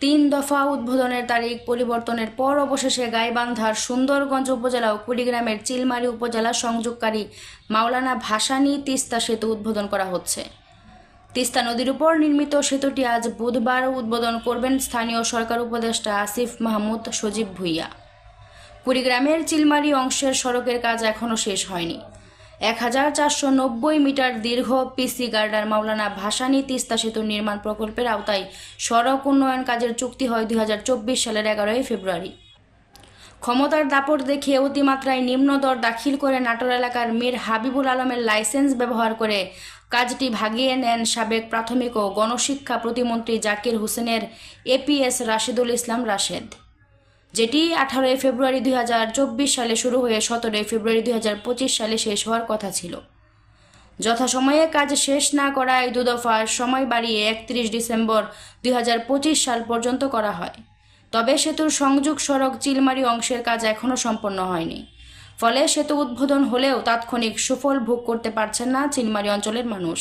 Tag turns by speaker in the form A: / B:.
A: তিন দফা উদ্বোধনের তারিখ পরিবর্তনের পর অবশেষে গাইবান্ধার সুন্দরগঞ্জ উপজেলা ও কুড়িগ্রামের চিলমারি উপজেলা সংযোগকারী মাওলানা ভাসানী তিস্তা সেতু উদ্বোধন করা হচ্ছে। তিস্তা নদীর উপর নির্মিত সেতুটি আজ বুধবার উদ্বোধন করবেন স্থানীয় সরকার উপদেষ্টা আসিফ মাহমুদ সজীব ভুইয়া। কুড়িগ্রামের চিলমারি অংশের সড়কের কাজ এখনও শেষ হয়নি। এক হাজার চারশো নব্বই মিটার দীর্ঘ পিসি গার্ডার মাওলানা ভাসানী তিস্তা সেতু নির্মাণ প্রকল্পের আওতায় সড়ক উন্নয়ন কাজের চুক্তি হয় দুই হাজার চব্বিশ সালের এগারোই ফেব্রুয়ারি। ক্ষমতার দাপট দেখে অতিমাত্রায় নিম্ন দর দাখিল করে নাটোর এলাকার মীর হাবিবুল আলমের লাইসেন্স ব্যবহার করে কাজটি ভাগিয়ে নেন সাবেক প্রাথমিক ও গণশিক্ষা প্রতিমন্ত্রী জাকির হোসেনের এপিএস রাশিদুল ইসলাম রাশেদ। যেটি আঠারোই ফেব্রুয়ারি দুই হাজার চব্বিশ সালে শুরু হয়ে সতেরোই ফেব্রুয়ারি দুই হাজার পঁচিশ সালে শেষ হওয়ার কথা ছিল। যথাসময়ে কাজ শেষ না করায় দুদফার সময় বাড়িয়ে একত্রিশ ডিসেম্বর দুই হাজার পঁচিশ সাল পর্যন্ত করা হয়। তবে সেতুর সংযোগ সড়ক চিলমারি অংশের কাজ এখনও সম্পন্ন হয়নি। ফলে সেতু উদ্বোধন হলেও তাৎক্ষণিক সুফল ভোগ করতে পারছেন না চিলমারি অঞ্চলের মানুষ।